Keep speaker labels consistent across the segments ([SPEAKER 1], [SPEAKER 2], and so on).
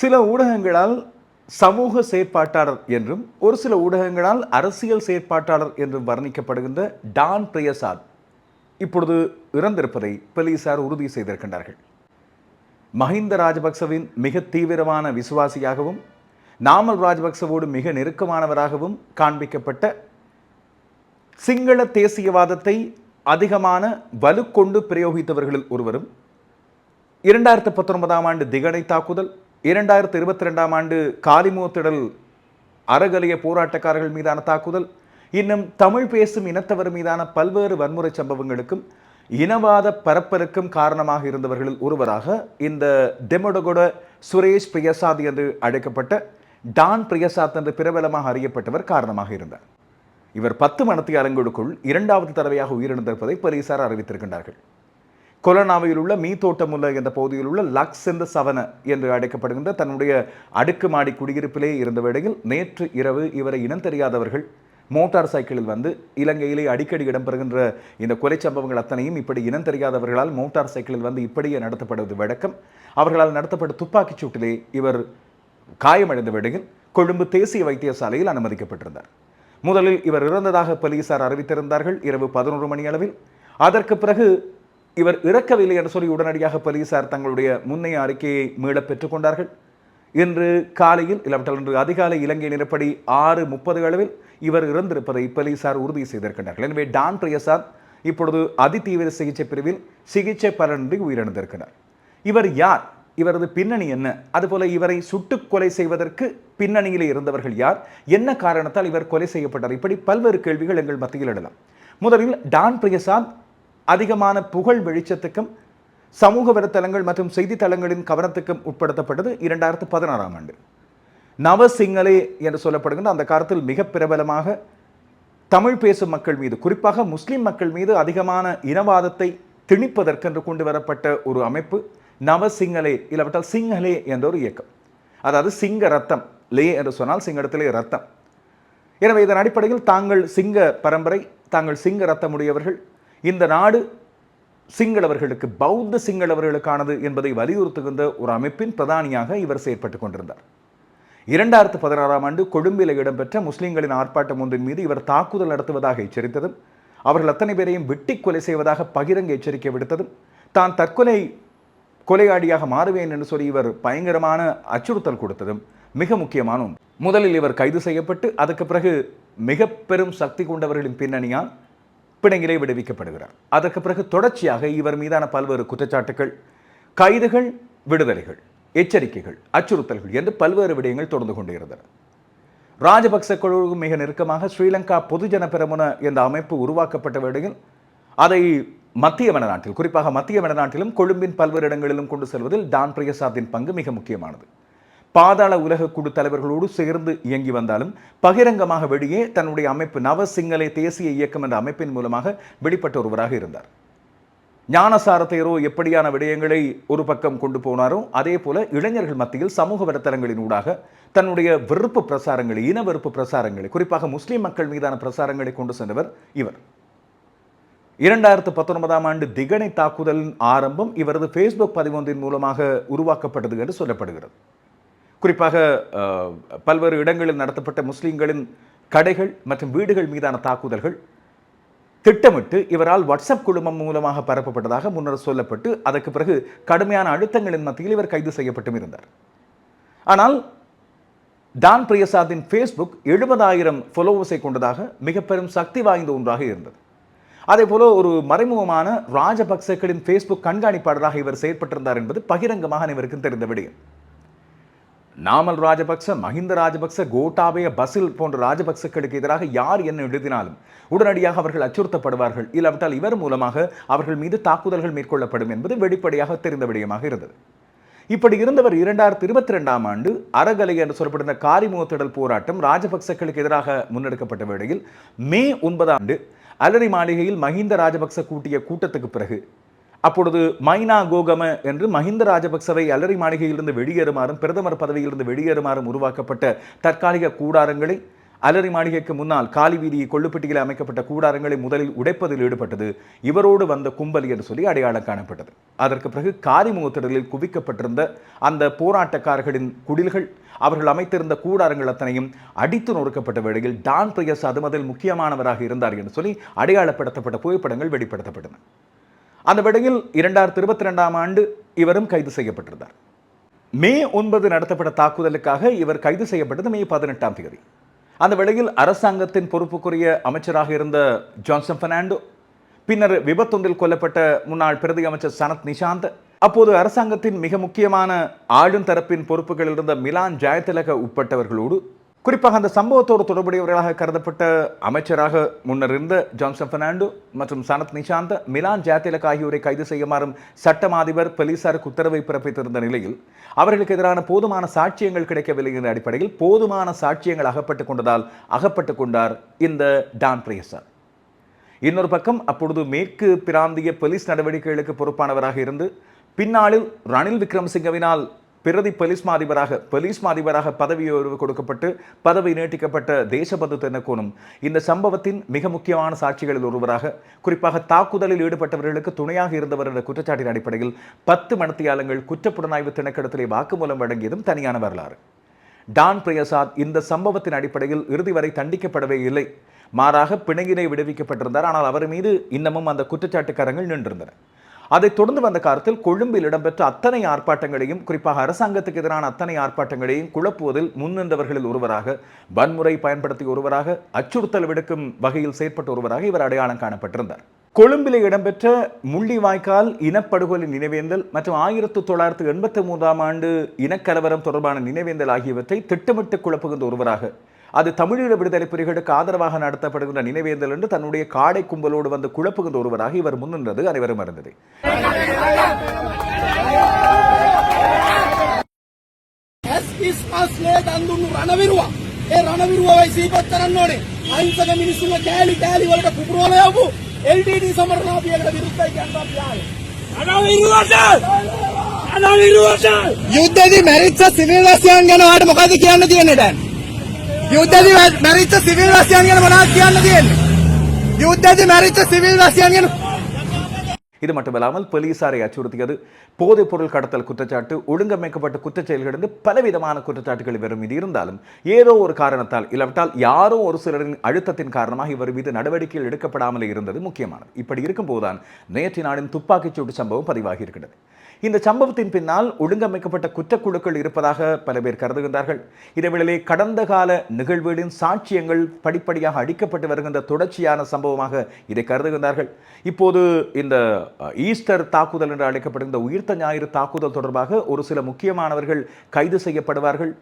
[SPEAKER 1] சில ஊடகங்களால் சமூக செயற்பாட்டாளர் என்றும் ஒரு சில ஊடகங்களால் அரசியல் செயற்பாட்டாளர் என்றும் வர்ணிக்கப்படுகின்ற டான் பிரியசாத் இப்பொழுது இறந்திருப்பதை போலீசார் உறுதி செய்திருக்கின்றார்கள். மஹிந்த ராஜபக்சவின் மிக தீவிரமான விசுவாசியாகவும் நாமல் ராஜபக்சவோடு மிக நெருக்கமானவராகவும் காண்பிக்கப்பட்ட சிங்கள தேசியவாதத்தை அதிகமான வலுக்கொண்டு பிரயோகித்தவர்களில் ஒருவரும் இரண்டாயிரத்து பத்தொன்பதாம் ஆண்டு திகடை தாக்குதல் இரண்டாயிரத்து இருபத்தி ரெண்டாம் ஆண்டு காலிமூத்திடல் அறகலிய போராட்டக்காரர்கள் மீதான தாக்குதல் இன்னும் தமிழ் பேசும் இனத்தவர் மீதான பல்வேறு வன்முறை சம்பவங்களுக்கும் இனவாத பரப்பலுக்கும் காரணமாக இருந்தவர்களில் ஒருவராக இந்த டெமோடகொட சுரேஷ் பிரியசாத் என்று அழைக்கப்பட்ட டான் பிரியசாத் என்று பிரபலமாக அறியப்பட்டவர் காரணமாக இருந்தார். இவர் பத்து மணத்தியாலங்களுக்குள் இரண்டாவது தடவையாக உயிரிழந்திருப்பதை போலீசார் அறிவித்திருக்கின்றார்கள். கொலனாவையில் உள்ள மீத்தோட்டமுல்ல என்ற பகுதியில் உள்ள லக்ஸ் என்ற சவன என்று அழைக்கப்படுகின்ற தன்னுடைய அடுக்குமாடி குடியிருப்பிலே இருந்த வேளையில் நேற்று இரவு இவரை இனம் தெரியாதவர்கள் மோட்டார் சைக்கிளில் வந்து இலங்கையிலே அடிக்கடி இடம்பெறுகின்ற இந்த கொலை சம்பவங்கள் அத்தனையும் இப்படி இனம் தெரியாதவர்களால் மோட்டார் சைக்கிளில் வந்து இப்படியே நடத்தப்படுவது வழக்கம். அவர்களால் நடத்தப்பட்ட துப்பாக்கிச் சூட்டிலே இவர் காயமடைந்த வேளையில் கொழும்பு தேசிய வைத்தியசாலையில் அனுமதிக்கப்பட்டிருந்தார். முதலில் இவர் இறந்ததாக போலீசார் அறிவித்திருந்தார்கள். இரவு பதினோரு மணி அளவில். அதற்கு பிறகு இவர் இறக்கவில்லை என்று சொல்லி உடனடியாக போலீசார் தங்களுடைய முன்னைய அறிக்கையை மீளப் பெற்றுக்கொண்டார்கள். இன்று காலையில் இல்லாவிட்டால் இன்று அதிகாலை இலங்கை நிலப்படி ஆறு முப்பது அளவில் இவர் இறந்திருப்பதை போலீசார் உறுதி செய்திருக்கிறார்கள் எனவே டான் பிரியசாத் இப்பொழுது அதிதீவிர சிகிச்சை பிரிவில் சிகிச்சை பலனின்றி உயிரிழந்திருக்கிறார். இவர் யார்? இவரது பின்னணி என்ன? அதுபோல இவரை சுட்டுக் கொலை செய்வதற்கு பின்னணியிலே இருந்தவர்கள் யார்? என்ன காரணத்தால் இவர் கொலை செய்யப்பட்டார்? இப்படி பல்வேறு கேள்விகள் எங்கள் மத்தியில் எழலாம் முதலில் டான் பிரியசாத் அதிகமான புகழ் வெளிச்சத்துக்கும் சமூக வலைத்தளங்கள் மற்றும் செய்தித்தளங்களின் கவனத்துக்கும் உட்படுத்தப்பட்டது இரண்டாயிரத்து பதினாறாம் ஆண்டு. நவசிங்களே என்று சொல்லப்படுகின்ற அந்த காலத்தில் மிக பிரபலமாக தமிழ் பேசும் மக்கள் மீது குறிப்பாக முஸ்லிம் மக்கள் மீது அதிகமான இனவாதத்தை திணிப்பதற்கென்று கொண்டு வரப்பட்ட ஒரு அமைப்பு நவசிங்களே இல்லாவிட்டால் சிங்களே என்ற ஒரு இயக்கம். அதாவது சிங்க ரத்தம் லே என்று சொன்னால் சிங்கடத்திலே ரத்தம். எனவே இதன் அடிப்படையில் தாங்கள் சிங்க பரம்பரை தாங்கள் சிங்க ரத்தமுடையவர்கள் இந்த நாடு சிங்களவர்களுக்கு பௌத்த சிங்களவர்களுக்கானது என்பதை வலியுறுத்துகின்ற ஒரு அமைப்பின் பிரதானியாக இவர் செயற்பட்டுக் கொண்டிருந்தார். இரண்டாயிரத்து பதினாறாம் ஆண்டு கொழும்பில் இடம்பெற்ற முஸ்லிம்களின் ஆர்ப்பாட்டம் ஒன்றின் மீது இவர் தாக்குதல் நடத்துவதாக எச்சரித்ததும் அவர்கள் அத்தனை பேரையும் வெட்டி கொலை செய்வதாக பகிரங்க எச்சரிக்கை விடுத்ததும் தான் தற்கொலை கொலையாடியாக மாறுவேன் என்று சொல்லி இவர் பயங்கரமான அச்சுறுத்தல் கொடுத்ததும் மிக முக்கியமான முதலில் இவர் கைது செய்யப்பட்டு அதுக்கு பிறகு மிக பெரும் சக்தி கொண்டவர்களின் பின்னணியால் பிணையிலே விடுவிக்கப்படுகிறார். அதற்கு பிறகு தொடர்ச்சியாக இவர் மீதான பல்வேறு குற்றச்சாட்டுகள் கைதுகள் விடுதலைகள் எச்சரிக்கைகள் அச்சுறுத்தல்கள் என்று பல்வேறு விடயங்கள் தொடர்ந்து கொண்டிருந்தன. ராஜபக்ச குழுவுக்கு மிக நெருக்கமாக ஸ்ரீலங்கா பொதுஜன பெரமுன என்ற அமைப்பு உருவாக்கப்பட்ட வேளையில் அதை மத்திய வடநாட்டில் குறிப்பாக மத்திய வடநாட்டிலும் கொழும்பின் பல்வேறு இடங்களிலும் கொண்டு செல்வதில் டான் பிரியசாத்தின் பங்கு மிக முக்கியமானது. பாதாள உலக குழு தலைவர்களோடு சேர்ந்து இயங்கி வந்தாலும் பகிரங்கமாக வெளியே தன்னுடைய அமைப்பு நவசிங்களே தேசிய இயக்கம் என்ற அமைப்பின் மூலமாக வெளிப்பட்ட ஒருவராக இருந்தார். ஞானசாரத்தையரோ எப்படியான விடயங்களை ஒரு பக்கம் கொண்டு போனாரோ அதே போல இளைஞர்கள் மத்தியில் சமூக வலைத்தளங்களின் ஊடாக தன்னுடைய வெறுப்பு பிரசாரங்களை இன வெறுப்பு பிரசாரங்களை குறிப்பாக முஸ்லிம் மக்கள் மீதான பிரசாரங்களை கொண்டு சென்றவர் இவர். இரண்டாயிரத்து பத்தொன்பதாம் ஆண்டு திகனை தாக்குதலின் ஆரம்பம் இவரது ஃபேஸ்புக் பதிவொன்றின் மூலமாக உருவாக்கப்பட்டது என்று சொல்லப்படுகிறது. குறிப்பாக பல்வேறு இடங்களில் நடத்தப்பட்ட முஸ்லீம்களின் கடைகள் மற்றும் வீடுகள் மீதான தாக்குதல்கள் திட்டமிட்டு இவரால் வாட்ஸ்அப் குழுமம் மூலமாக பரப்பப்பட்டதாக முன்னர் சொல்லப்பட்டு அதற்கு பிறகு கடுமையான அழுத்தங்களின் மத்தியில் இவர் கைது செய்யப்பட்டும் இருந்தார். ஆனால் டான் பிரியசாத்தின் ஃபேஸ்புக் எழுபதாயிரம் ஃபாலோவர்ஸை கொண்டதாக மிக பெரும் சக்தி வாய்ந்த ஒன்றாக இருந்தது. அதே போல ஒரு மறைமுகமான ராஜபக்சக்களின் ஃபேஸ்புக் கண்காணிப்பாளராக இவர் செயற்பட்டிருந்தார் என்பது பகிரங்கமாக அனைவருக்கும் தெரிந்த விடயம். நாமல் ராஜபக்ச மஹிந்த ராஜபக்ச கோட்டாபய பசில் போன்ற ராஜபக்சக்களுக்கு எதிராக யார் என்ன எழுதினாலும் உடனடியாக அவர்கள் அச்சுறுத்தப்படுவார்கள். இல்லாவிட்டால் இவர் மூலமாக அவர்கள் மீது தாக்குதல்கள் மேற்கொள்ளப்படும் என்பது வெளிப்படையாக தெரிந்த விடயமாக இருந்தது. இப்படி இருந்தவர் இரண்டாயிரத்தி இருபத்தி ரெண்டாம் ஆண்டு அறகலை என்று சொல்லப்படுகிற காரிமுகத்திடல் போராட்டம் ராஜபக்சக்களுக்கு எதிராக முன்னெடுக்கப்பட்ட வேளையில் மே ஒன்பதாம் ஆண்டு அலரி மாளிகையில் மஹிந்த ராஜபக்ச கூட்டிய கூட்டத்துக்கு பிறகு அப்பொழுது மைனா கோகம என்று மஹிந்த ராஜபக்சவை அலரி மாளிகையிலிருந்து வெளியேறுமாறும் பிரதமர் பதவியிலிருந்து வெளியேறுமாறும் உருவாக்கப்பட்ட தற்காலிக கூடாரங்களை அலரி மாளிகைக்கு முன்னால் காலி வீதியை கொள்ளுப்பட்டியில் அமைக்கப்பட்ட கூடாரங்களை முதலில் உடைப்பதில் ஈடுபட்டது. இவரோடு வந்த கும்பல் என்று சொல்லி அடையாளம் காணப்பட்டது. அதற்கு பிறகு காரிமுகத்திடலில் குவிக்கப்பட்டிருந்த அந்த போராட்டக்காரர்களின் குடில்கள் அவர்கள் அமைத்திருந்த கூடாரங்கள் அத்தனையும் அடித்து நொறுக்கப்பட்ட வேளையில் டான் பிரியஸ் அது முதல் முக்கியமானவராக இருந்தார் என்று சொல்லி அடையாளப்படுத்தப்பட்ட புகைப்படங்கள் வெளிப்படுத்தப்பட்டன. அந்த வேளையில் இரண்டாயிரத்தி இருபத்தி ரெண்டாம் ஆண்டு இவரும் கைது செய்யப்பட்டிருந்தார். மே ஒன்பது நடத்தப்பட்ட தாக்குதலுக்காக இவர் கைது செய்யப்பட்டது மே பதினெட்டாம் தேதி. அந்த வேளையில் அரசாங்கத்தின் பொறுப்புக்குரிய அமைச்சராக இருந்த ஜான்சன் பெர்னாண்டோ பின்னர் விபத்தொன்றில் கொல்லப்பட்ட முன்னாள் பிரதி அமைச்சர் சனத் நிஷாந்த் அப்போது அரசாங்கத்தின் மிக முக்கியமான ஆளும் தரப்பின் பொறுப்புகளில் இருந்த மிலான் ஜெயதிலக உட்பட்டவர்களோடு குறிப்பாக அந்த சம்பவத்தோடு தொடர்புடையவர்களாக கருதப்பட்ட அமைச்சராக முன்னர் இருந்த ஜான்சன் பெர்னாண்டோ மற்றும் சனத் நிஷாந்த் மிலான் ஜாத்திலக் ஆகியோரை கைது செய்யுமாறும் சட்டம் அதிபர் போலீசாருக்கு உத்தரவை பிறப்பித்திருந்த நிலையில் அவர்களுக்கு எதிரான போதுமான சாட்சியங்கள் கிடைக்கவில்லை என்ற அடிப்படையில் போதுமான சாட்சியங்கள் அகப்பட்டுக் கொண்டதால் அகப்பட்டுக் கொண்டார் இந்த டான் பிரியசார் இன்னொரு பக்கம் அப்பொழுது மேற்கு பிராந்திய போலீஸ் நடவடிக்கைகளுக்கு பொறுப்பானவராக இருந்து பின்னாளில் ரணில் விக்ரமசிங்கவினால் பிரதி போலீஸ் மாதிபராக போலீஸ் மாதிபராக பதவி உயர்வு கொடுக்கப்பட்டு பதவி நீட்டிக்கப்பட்ட தேசபந்து தென்னக்கோனும் இந்த சம்பவத்தின் மிக முக்கியமான சாட்சிகளில் ஒருவராக குறிப்பாக தாக்குதலில் ஈடுபட்டவர்களுக்கு துணையாக இருந்தவர் என்ற குற்றச்சாட்டின் அடிப்படையில் பத்து மணத்தியாளங்கள் குற்றப்புலனாய்வு திணைக்களத்திலே வாக்குமூலம் வழங்கியதும் தனியான வரலாறு. டான் பிரியசாத் இந்த சம்பவத்தின் அடிப்படையில் இறுதி வரை தண்டிக்கப்படவே இல்லை. மாறாக பிணையினை விடுவிக்கப்பட்டிருந்தார். ஆனால் அவர் மீது இன்னமும் அந்த குற்றச்சாட்டுக்காரங்கள் நின்றிருந்தனர் அதைத் தொடர்ந்து வந்த காலத்தில் கொழும்பில் இடம்பெற்ற அத்தனை ஆர்ப்பாட்டங்களையும் குறிப்பாக அரசாங்கத்துக்கு எதிரான அத்தனை ஆர்ப்பாட்டங்களையும் குழப்புவதில் முன்னின்றவர்களில் ஒருவராக வன்முறை பயன்படுத்திய ஒருவராக அச்சுறுத்தல் விடுக்கும் வகையில் செயற்பட்ட ஒருவராக இவர் அடையாளம் காணப்பட்டிருந்தார். கொழும்பில் இடம்பெற்ற முள்ளிவாய்க்கால் இனப்படுகொலை நினைவேந்தல் மற்றும் ஆயிரத்தி தொள்ளாயிரத்தி எண்பத்தி மூன்றாம் ஆண்டு இனக்கலவரம் தொடர்பான நினைவேந்தல் ஆகியவற்றை திட்டமிட்டு குழப்புகின்ற ஒருவராக அது தமிழீழ விடுதலை புலிகளுக்கு ஆதரவாக நடத்தப்படுகின்ற நினைவேந்தல் என்று தன்னுடைய காடை கும்பலோடு வந்து குழப்புகின்ற ஒருவராக இவர் முன்னின்றது அனைவரும் அறிந்தது.
[SPEAKER 2] ಏ ರಣವಿರುವ ವಯಸ್ಸಿ ಬತ್ತರನ್ನೋಡಿ ಅಹಿಂಸಕ ಮಿನಿಸ್ಟಿನ ಕ್ಯಾಲಿ ಕ್ಯಾಲಿ ಒಳಗೆ ಕುಬ್ರೋಲ ಯಾವು ಎಲ್ ಡಿ ಡಿ ಸಮರಣಾಭಿಯಗಳ ವಿರುದ್ಧ ಯುದ್ಧದಿ ಮೆರಿಟ್ಸ ಸಿವಿಲ್ ಸಿಯಾಂಗನ ಆಡ ಮುಖಾದಿ ಕೇಂದ್ರ යුද්ධදී මැරිච්ච සිවිල් වැසියන් ගැන මොනවද කියන්න තියෙන්නේ? යුද්ධදී මැරිච්ච සිවිල් වැසියන් ගැන
[SPEAKER 1] இது மட்டுமல்லாமல் போலீசாரை அச்சுறுத்தியது. போதைப் பொருள் கடத்தல் குற்றச்சாட்டு ஒழுங்கமைக்கப்பட்ட குற்றச்செயல்கள் என்று பலவிதமான குற்றச்சாட்டுகள் இவர் மீது இருந்தாலும் ஏதோ ஒரு காரணத்தால் இல்லாவிட்டால் யாரோ ஒரு சிலரின் அழுத்தத்தின் காரணமாக இவர் மீது நடவடிக்கைகள் எடுக்கப்படாமல் இருந்தது முக்கியமானது. இப்படி இருக்கும்போதுதான் நேற்று நாளின் துப்பாக்கிச்சூட்டு சம்பவம் பதிவாகி இருக்கிறது இந்த சம்பவத்தின் பின்னால் ஒழுங்கமைக்கப்பட்ட குற்றக்குழுக்கள் இருப்பதாக பல பேர் கருதுகின்றார்கள். இதேவேளை கடந்த கால நிகழ்வுகளின் சாட்சியங்கள் படிப்படியாக அடிக்கப்பட்டு வருகின்ற தொடர்ச்சியான சம்பவமாக இதை கருதுகின்றார்கள். இப்போது இந்த ஈஸ்டர் தாக்குதல் என்று அழைக்கப்படுகின்ற உயிர்த்த ஞாயிறு தாக்குதல் தொடர்பாக ஒரு சில முக்கியமானவர்கள் கைது செய்யப்படுவார்கள்.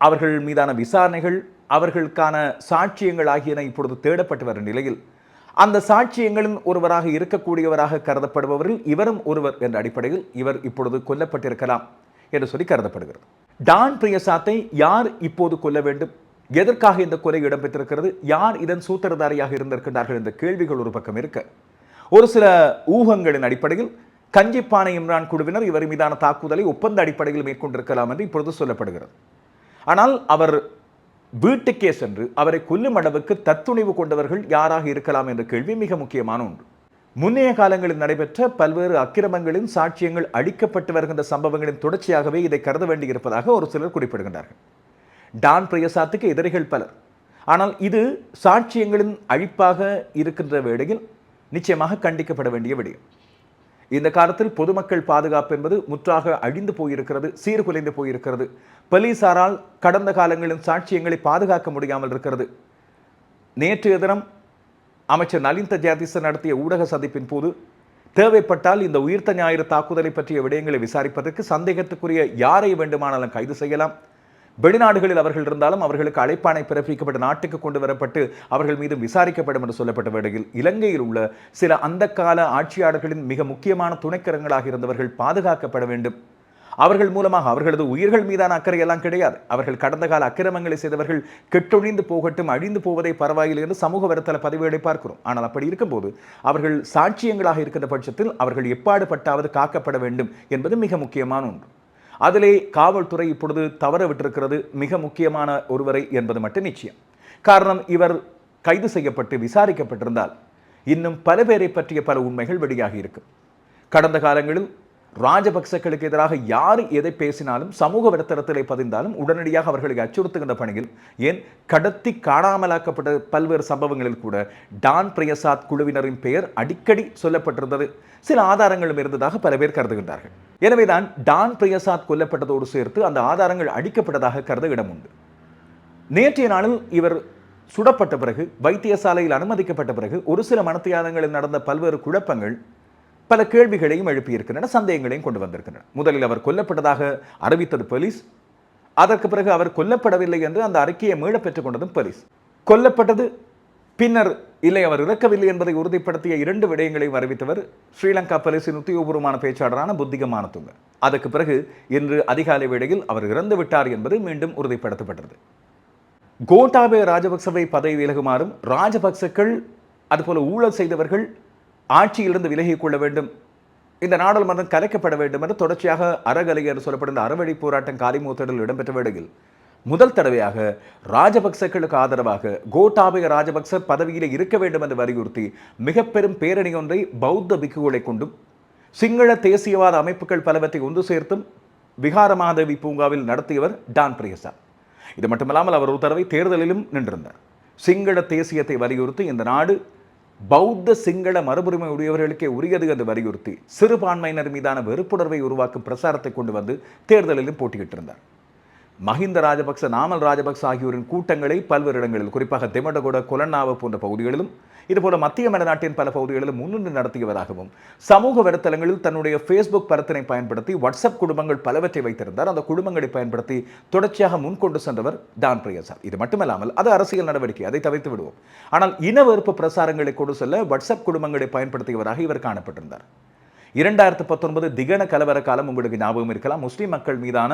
[SPEAKER 1] அவர்கள் மீதான விசாரணைகள் அவர்களுக்கான சாட்சியங்கள் ஆகியன இப்பொழுது தேடப்பட்டு வரும் நிலையில். அந்த சாட்சியங்களின் ஒருவராக இருக்கக்கூடியவராக கருதப்படுபவரில் இவரும் ஒருவர் என்ற அடிப்படையில் இவர் இப்பொழுது கொல்லப்பட்டிருக்கலாம் என்று சொல்லி கருதப்படுகிறது. டான் பிரியசாத்தை யார் இப்போது கொல்ல வேண்டும்? எதற்காக இந்த கொலை இடம்பெற்றிருக்கிறது? யார் இதன் சூத்திரதாரியாக இருந்திருக்கின்றார்கள்? என்ற கேள்விகள் ஒரு பக்கம் இருக்க. ஒரு சில ஊகங்களின் அடிப்படையில் கஞ்சிப்பானை இம்ரான் குழுவினர் இவர் மீதான தாக்குதலை ஒப்பந்த அடிப்படையில் மேற்கொண்டிருக்கலாம் என்று இப்பொழுது சொல்லப்படுகிறது. ஆனால் அவர் வீட்டுக்கே சென்று அவரை கொல்லும் அளவுக்கு தத்துணிவு கொண்டவர்கள் யாராக இருக்கலாம் என்ற கேள்வி மிக முக்கியமான ஒன்று. முன்னைய காலங்களில் நடைபெற்ற பல்வேறு அக்கிரமங்களின் சாட்சியங்கள் அளிக்கப்பட்டு வருகின்ற சம்பவங்களின் தொடர்ச்சியாகவே இதை கருத வேண்டியிருப்பதாக ஒரு சிலர் குறிப்பிடுகின்றார்கள். டான் பிரயசாத்துக்கு எதிரிகள் பலர். ஆனால் இது சாட்சியங்களின் அழிப்பாக இருக்கின்ற வேளையில் நிச்சயமாக கண்டிக்கப்பட வேண்டிய விடயம். இந்த காலத்தில் பொதுமக்கள் பாதுகாப்பு என்பது முற்றாக அழிந்து போயிருக்கிறது சீர்குலைந்து போயிருக்கிறது. போலீசாரால் கடந்த காலங்களின் சாட்சியங்களை பாதுகாக்க முடியாமல் இருக்கிறது. நேற்றைய தினம் அமைச்சர் நலிந்த ஜெயதிச நடத்திய ஊடக சந்திப்பின் போது தேவைப்பட்டால் இந்த உயிர்த்த ஞாயிறு தாக்குதலை பற்றிய விடயங்களை விசாரிப்பதற்கு சந்தேகத்துக்குரிய யாரை வேண்டுமானாலும் கைது செய்யலாம். வெளிநாடுகளில் அவர்கள் இருந்தாலும் அவர்களுக்கு அழைப்பாணை பிறப்பிக்கப்பட்ட நாட்டுக்கு கொண்டு வரப்பட்டு அவர்கள் மீது விசாரிக்கப்படும் என்று சொல்லப்பட்ட வேளையில் இலங்கையில் உள்ள சில அந்த கால ஆட்சியாளர்களின் மிக முக்கியமான துணைக்கரங்களாக இருந்தவர்கள் பாதுகாக்கப்பட வேண்டும். அவர்கள் மூலமாக அவர்களது உயிர்கள் மீதான அக்கறை எல்லாம் கிடையாது. அவர்கள் கடந்த கால அக்கிரமங்களை செய்தவர்கள் கெட்டொழிந்து போகட்டும் அழிந்து போவதை பரவாயில்லை என்று சமூக வலைத்தள பதிவுகளை பார்க்கிறோம். ஆனால் அப்படி இருக்கும்போது அவர்கள் சாட்சியங்களாக இருக்கின்ற பட்சத்தில் அவர்கள் எப்பாடுபட்டாவது காக்கப்பட வேண்டும் என்பது மிக முக்கியமான ஒன்று. அதிலே காவல்துறை இப்பொழுது தவற விட்டிருக்கிறது மிக முக்கியமான ஒருவரை என்பது மட்டும் நிச்சயம். காரணம் இவர் கைது செய்யப்பட்டு விசாரிக்கப்பட்டிருந்தால் இன்னும் பல பேரை பற்றிய பல உண்மைகள் வெளியாகி இருக்கும். கடந்த காலங்களில் ராஜபக்சக்களுக்கு எதிராக யார் எதை பேசினாலும் சமூக வலைத்தளத்திலே பதிந்தாலும் உடனடியாக அவர்களை அச்சுறுத்துகின்ற பணியில் ஏன்? கடத்தி காணாமலாக்கப்பட்ட பல்வேறு சம்பவங்களில் கூட டான் பிரியசாத் குழுவினரின் பெயர் அடிக்கடி சொல்லப்பட்டிருந்தது. சில ஆதாரங்களும் இருந்ததாக பல பேர் கருதுகின்றார்கள். எனவேதான் டான் பிரியசாத் கொல்லப்பட்டதோடு சேர்த்து அந்த ஆதாரங்கள் அடிக்கப்பட்டதாக கருத இடம் உண்டு. நேற்றைய நாளில் இவர் சுடப்பட்ட பிறகு வைத்தியசாலையில் அனுமதிக்கப்பட்ட பிறகு ஒரு சில மனத்தியாதங்களில் நடந்த பல்வேறு குழப்பங்கள் பல கேள்விகளையும் எழுப்பியிருக்கின்றன சந்தேகங்களையும் கொண்டு வந்திருக்கின்றன. முதலில் அவர் கொல்லப்பட்டதாக அறிவித்தது போலீஸ். அதற்கு பிறகு அவர் கொல்லப்படவில்லை என்று அந்த அறிக்கையை மீள பெற்றுக் கொண்டதும் போலீஸ். கொல்லப்பட்டது பின்னர் இல்லை அவர் இறக்கவில்லை என்பதை உறுதிப்படுத்திய இரண்டு விடயங்களையும் அறிவித்தவர் ஸ்ரீலங்கா போலீஸின் உத்தியோகபூர்வமான பேச்சாளரான புத்திகமான மானத்துங்க அதற்கு பிறகு இன்று அதிகாலை வேளையில் அவர் இறந்து விட்டார் என்பது மீண்டும் உறுதிப்படுத்தப்பட்டது. கோட்டாபய ராஜபக்சவை பதவி விலகுமாறும் ராஜபக்சக்கள் அதுபோல ஊழல் செய்தவர்கள் ஆட்சியிலிருந்து விலகிக் கொள்ள வேண்டும். இந்த நாடாளுமன்றம் கலைக்கப்பட வேண்டும் என்று தொடர்ச்சியாக அறகலை என்று சொல்லப்படும் அறவழி போராட்டம் காலிமூத்தடில் இடம்பெற்ற வேளையில் முதல் தடவையாக ராஜபக்சர்களுக்கு ஆதரவாக கோட்டாபய ராஜபக்ச பதவியில் இருக்க வேண்டும் என்று வலியுறுத்தி மிக பெரும் பேரணி ஒன்றை பௌத்த பிக்குகளை கொண்டும் சிங்கள தேசியவாத அமைப்புகள் பலவற்றை ஒன்று சேர்த்தும் விகாரமாதேவி பூங்காவில் நடத்தியவர் டான் பிரியசா. இது மட்டுமல்லாமல் அவர் ஒரு தடவை தேர்தலிலும் நின்றிருந்தார். சிங்கள தேசியத்தை வலியுறுத்தி இந்த நாடு பௌத்த சிங்கள மரபுரிமை உடையவர்களுக்கே உரியது என்று வலியுறுத்தி சிறுபான்மையினர் மீதான வெறுப்புணர்வை உருவாக்கும் பிரசாரத்தை கொண்டு வந்து தேர்தலிலும் போட்டியிட்டிருந்தார். மஹிந்த ராஜபக்ச நாமல் ராஜபக்ச ஆகியோரின் கூட்டங்களை பல்வேறு இடங்களில் குறிப்பாக தெமடகொட கொலன்னாவ போன்ற பகுதிகளிலும் இதுபோல மத்திய மலைநாட்டின் பல பகுதிகளிலும் முன்னின்று நடத்தியவராகவும் சமூக வலைத்தளங்களில் தன்னுடைய ஃபேஸ்புக் பரத்தினை பயன்படுத்தி வாட்ஸ்அப் குடும்பங்கள் பலவற்றை வைத்திருந்தார். அந்த குடும்பங்களை பயன்படுத்தி தொடர்ச்சியாக முன்கொண்டு சென்றவர் டான் பிரியசார் இது மட்டுமல்லாமல் அது அரசியல் நடவடிக்கை அதை தவிர்த்து விடுவோம். ஆனால் இனவெறுப்பு பிரசாரங்களை கொண்டு செல்ல வாட்ஸ்அப் குடும்பங்களை பயன்படுத்தியவராக இவர் காணப்பட்டிருந்தார். இரண்டாயிரத்து பத்தொன்பது திகன கலவர காலம் உங்களுக்கு ஞாபகம் இருக்கலாம். முஸ்லிம் மக்கள் மீதான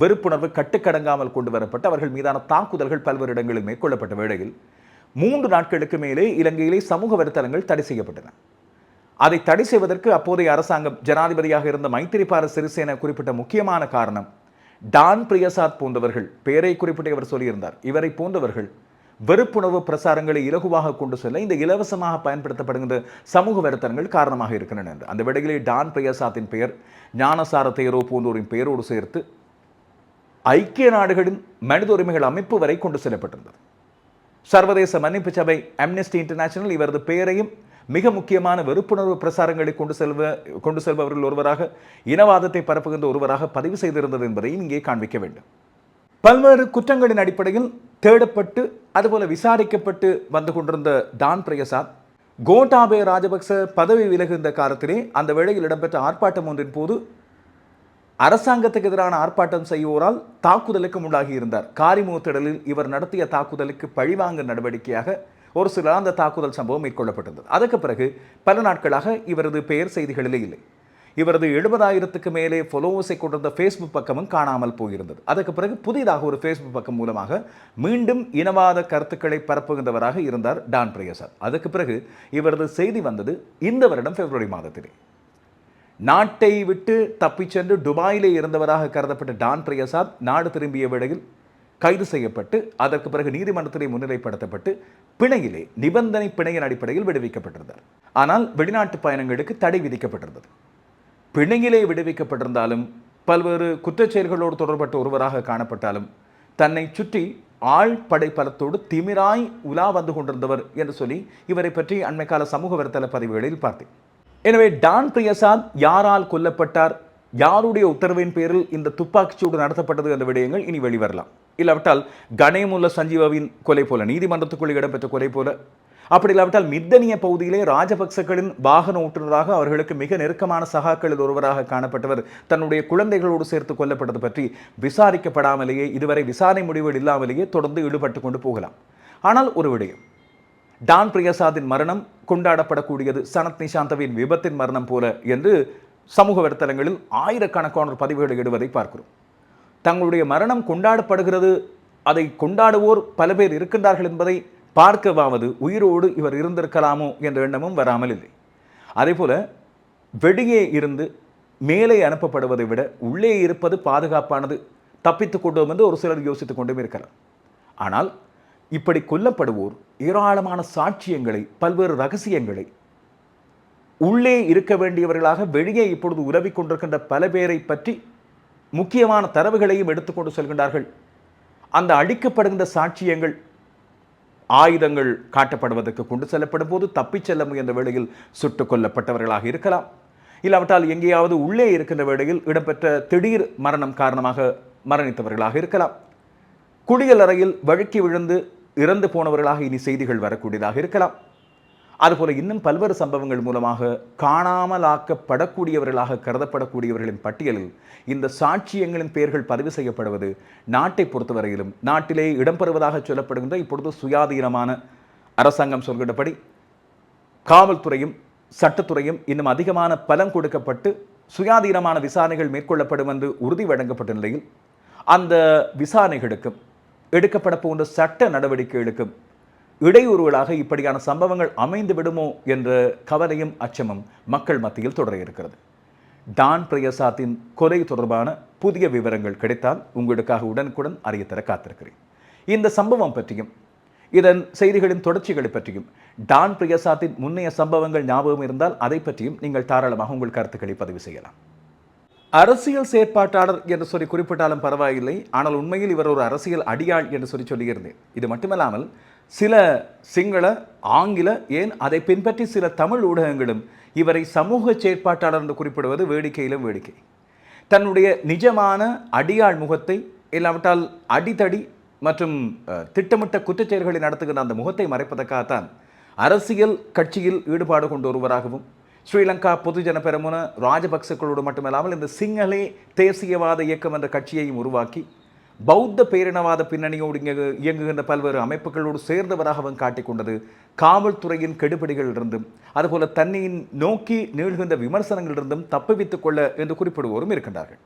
[SPEAKER 1] வெறுப்புணர்வு கட்டுக்கடங்காமல் கொண்டு வரப்பட்டு அவர்கள் மீதான தாக்குதல்கள் பல்வேறு இடங்களில் மேற்கொள்ளப்பட்ட வேளையில் மூன்று நாட்களுக்கு மேலே இலங்கையிலே சமூக வலைத்தளங்கள் தடை செய்யப்பட்டன. அதை தடை செய்வதற்கு அப்போதைய அரசாங்கம் ஜனாதிபதியாக இருந்த மைத்திரிபால சிறிசேன குறிப்பிட்ட முக்கியமான காரணம் டான் பிரியசாத் போன்றவர்கள் பெயரை குறிப்பிட்டு இவர் சொல்லியிருந்தார். இவரை போன்றவர்கள் வெறுப்புணர்வு பிரசாரங்களை இலகுவாக கொண்டு செல்ல இந்த இலவசமாக பயன்படுத்தப்படுகின்ற சமூக வலைத்தளங்கள் காரணமாக இருக்கின்றன என்று. அந்த விடையிலே டான் பிரியசாத்தின் பெயர் ஞானசார தேரோ போன்றோரின் பெயரோடு சேர்த்து ஐக்கிய நாடுகளின் மனித உரிமைகள் அமைப்பு வரை கொண்டு செல்லப்பட்டிருந்தது. சர்வதேச மன்னிப்பு சபை அம்னெஸ்டி இன்டர்நேஷனல் இவரது பெயரையும் மிக முக்கியமான வெறுப்புணர்வு பிரசாரங்களை கொண்டு செல்வ கொண்டு செல்பவர்கள் ஒருவராக இனவாதத்தை பரப்புகின்ற ஒருவராக பதிவு செய்திருந்தது என்பதையும் இங்கே காண்பிக்க வேண்டும். பல்வேறு குற்றங்களின் அடிப்படையில் தேடப்பட்டு அதுபோல விசாரிக்கப்பட்டு வந்து கொண்டிருந்த டான் பிரயசாத் கோட்டாபய ராஜபக்ச பதவி விலகுகின்ற காலத்திலே அந்த வேளையில் இடம்பெற்ற ஆர்ப்பாட்டம் ஒன்றின் போது அரசாங்கத்துக்கு எதிரான ஆர்ப்பாட்டம் செய்வோரால் தாக்குதலுக்கு முன்னாகி இருந்தார். காரிமுகத்திடலில் இவர் நடத்திய தாக்குதலுக்கு பழிவாங்க நடவடிக்கையாக ஒரு சில அந்த தாக்குதல் சம்பவம் மேற்கொள்ளப்பட்டிருந்தது. அதற்கு பிறகு பல நாட்களாக இவரது பெயர் செய்திகளிலே இல்லை. இவரது எழுபதாயிரத்துக்கு மேலே ஃபாலோவர்ஸை கொண்டிருந்த ஃபேஸ்புக் பக்கமும் காணாமல் போயிருந்தது. அதற்கு பிறகு புதிதாக ஒரு ஃபேஸ்புக் பக்கம் மூலமாக மீண்டும் இனவாத கருத்துக்களை பரப்புகின்றவராக இருந்தார் டான் பிரியசர். அதற்கு பிறகு இவரது செய்தி வந்தது இந்த வருடம் பிப்ரவரி மாதத்திலே. நாட்டை விட்டு தப்பிச் சென்று துபாயிலே இருந்தவராக கருதப்பட்ட டான் பிரியசாத் நாடு திரும்பிய வேளையில் கைது செய்யப்பட்டு அதற்கு பிறகு நீதிமன்றத்திலே முன்னிலைப்படுத்தப்பட்டு பிணையிலே நிபந்தனை பிணையின் அடிப்படையில் விடுவிக்கப்பட்டிருந்தார். ஆனால் வெளிநாட்டு பயணங்களுக்கு தடை விதிக்கப்பட்டிருந்தது. பிணையிலே விடுவிக்கப்பட்டிருந்தாலும் பல்வேறு குற்றச்செயல்களோடு தொடர்பட்ட ஒருவராக காணப்பட்டாலும் தன்னை சுற்றி ஆள் படை பலத்தோடு திமிராய் உலா வந்து கொண்டிருந்தவர் என்று சொல்லி இவரை பற்றி அண்மைக்கால சமூக வலைத்தள பதிவுகளில் பார்த்தேன். எனவே டான் பிரியசாத் யாரால் கொல்லப்பட்டார்? யாருடைய உத்தரவின் பேரில் இந்த துப்பாக்கிச்சூடு நடத்தப்பட்டது என்ற விடயங்கள் இனி வெளிவரலாம். இல்லாவிட்டால் கணேமுல்ல சஞ்சீவாவின் கொலை போல நீதிமன்றத்துக்குள் இடம்பெற்ற கொலை போல. அப்படி இல்லாவிட்டால் மித்தனிய பகுதியிலே ராஜபக்சக்களின் வாகன ஓட்டுநராக அவர்களுக்கு மிக நெருக்கமான சகாக்களில் ஒருவராக காணப்பட்டவர் தன்னுடைய குழந்தைகளோடு சேர்த்து கொல்லப்பட்டது பற்றி விசாரிக்கப்படாமலேயே இதுவரை விசாரணை முடிவுகள் இல்லாமலேயே தொடர்ந்து ஈடுபட்டு கொண்டு போகலாம். ஆனால் ஒரு விடயம் டான் பிரியசாதின் மரணம் கொண்டாடப்படக்கூடியது. சனத் நிஷாந்தவின் விபத்தின் மரணம் போல என்று சமூக வலைத்தளங்களில் ஆயிரக்கணக்கானோர் பதிவுகளை இடுவதை பார்க்கிறோம். தங்களுடைய மரணம் கொண்டாடப்படுகிறது அதை கொண்டாடுவோர் பல பேர் இருக்கின்றார்கள் என்பதை பார்க்கவாவது உயிரோடு இவர் இருந்திருக்கலாமோ என்ற எண்ணமும் வராமல் இல்லை. அதேபோல வெளியே இருந்து மேலே அனுப்பப்படுவதை விட உள்ளே இருப்பது பாதுகாப்பானது தப்பித்துக் கொண்டோம் என்று ஒரு சிலர் யோசித்துக் கொண்டும் இருக்கிறார் ஆனால் இப்படி கொல்லப்படுவோர் ஏராளமான சாட்சியங்களை பல்வேறு ரகசியங்களை உள்ளே இருக்க வேண்டியவர்களாக வெளியே இப்பொழுது உறவிக் கொண்டிருக்கின்ற பல பேரை பற்றி முக்கியமான தரவுகளையும் எடுத்துக்கொண்டு செல்கின்றார்கள். அந்த அழிக்கப்படுகின்ற சாட்சியங்கள் ஆயுதங்கள் காட்டப்படுவதற்கு கொண்டு செல்லப்படும் போது தப்பிச் செல்ல முயன்ற வேளையில் சுட்டுக் கொல்லப்பட்டவர்களாக இருக்கலாம். இல்லாவிட்டால் எங்கேயாவது உள்ளே இருக்கின்ற வேளையில் இடம்பெற்ற திடீர் மரணம் காரணமாக மரணித்தவர்களாக இருக்கலாம். குளியல் அறையில் வழுக்கி விழுந்து இறந்து போனவர்களாக இனி செய்திகள் வரக்கூடியதாக இருக்கலாம். அதுபோல இன்னும் பல்வேறு சம்பவங்கள் மூலமாக காணாமலாக்கப்படக்கூடியவர்களாக கருதப்படக்கூடியவர்களின் பட்டியலில் இந்த சாட்சியங்களின் பெயர்கள் பதிவு செய்யப்படுவது நாட்டை பொறுத்தவரையிலும் நாட்டிலே இடம்பெறுவதாக சொல்லப்படுகின்ற இப்பொழுது சுயாதீனமான அரசாங்கம் சொல்கின்றபடி காவல்துறையும் சட்டத்துறையும் இன்னும் அதிகமான பலம் கொடுக்கப்பட்டு சுயாதீனமான விசாரணைகள் மேற்கொள்ளப்படும் என்று உறுதி வழங்கப்பட்ட நிலையில் அந்த விசாரணைகளுக்கும் எடுக்கப்பட போன்ற சட்ட நடவடிக்கைகளுக்கும் இடையூறுகளாக இப்படியான சம்பவங்கள் அமைந்து விடுமோ என்ற கவலையும் அச்சமும் மக்கள் மத்தியில் தொடர இருக்கிறது டான் பிரியசாத்தின் கொலை தொடர்பான புதிய விவரங்கள் கிடைத்தால் உங்களுக்காக உடனுக்குடன் அறியத்தர காத்திருக்கிறேன். இந்த சம்பவம் பற்றியும் இதன் செய்திகளின் தொடர்ச்சிகளை பற்றியும் டான் பிரியசாத்தின் முன்னைய சம்பவங்கள் ஞாபகம் இருந்தால் அதை பற்றியும் நீங்கள் தாராளமாக உங்கள் கருத்துக்களை பதிவு செய்யலாம். அரசியல் செயற்பாட்டாளர் என்று சொல்லி குறிப்பிட்டாலும் பரவாயில்லை. ஆனால் உண்மையில் இவர் ஒரு அரசியல் அடியாள் என்று சொல்லி சொல்லியிருந்தேன். இது மட்டுமல்லாமல் சில சிங்கள ஆங்கில ஏன் அதை பின்பற்றி சில தமிழ் ஊடகங்களும் இவரை சமூக செயற்பாட்டாளர் என்று குறிப்பிடுவது வேடிக்கையிலும் வேடிக்கை. தன்னுடைய நிஜமான அடியாள் முகத்தை இல்லாவிட்டால் அடிதடி மற்றும் திட்டமிட்ட குற்றச்செயல்களை நடத்துகின்ற அந்த முகத்தை மறைப்பதற்காகத்தான் அரசியல் கட்சியில் ஈடுபாடு கொண்டு ஒருவராகவும் ஸ்ரீலங்கா பொதுஜன பெரமுன ராஜபக்சக்களோடு மட்டுமல்லாமல் இந்த சிங்களே தேசியவாத இயக்கம் என்ற கட்சியையும் உருவாக்கி பௌத்த பேரினவாத பின்னணியோடு இங்கு இயங்குகின்ற பல்வேறு அமைப்புகளோடு சேர்ந்தவராகவும் காட்டிக்கொண்டது காவல்துறையின் கெடுபிடிகளிலிருந்தும் அதுபோல தன்னையின் நோக்கி நீள்கின்ற விமர்சனங்களிலிருந்தும் தப்புவித்துக் கொள்ள என்று குறிப்பிடுவோரும் இருக்கின்றார்கள்.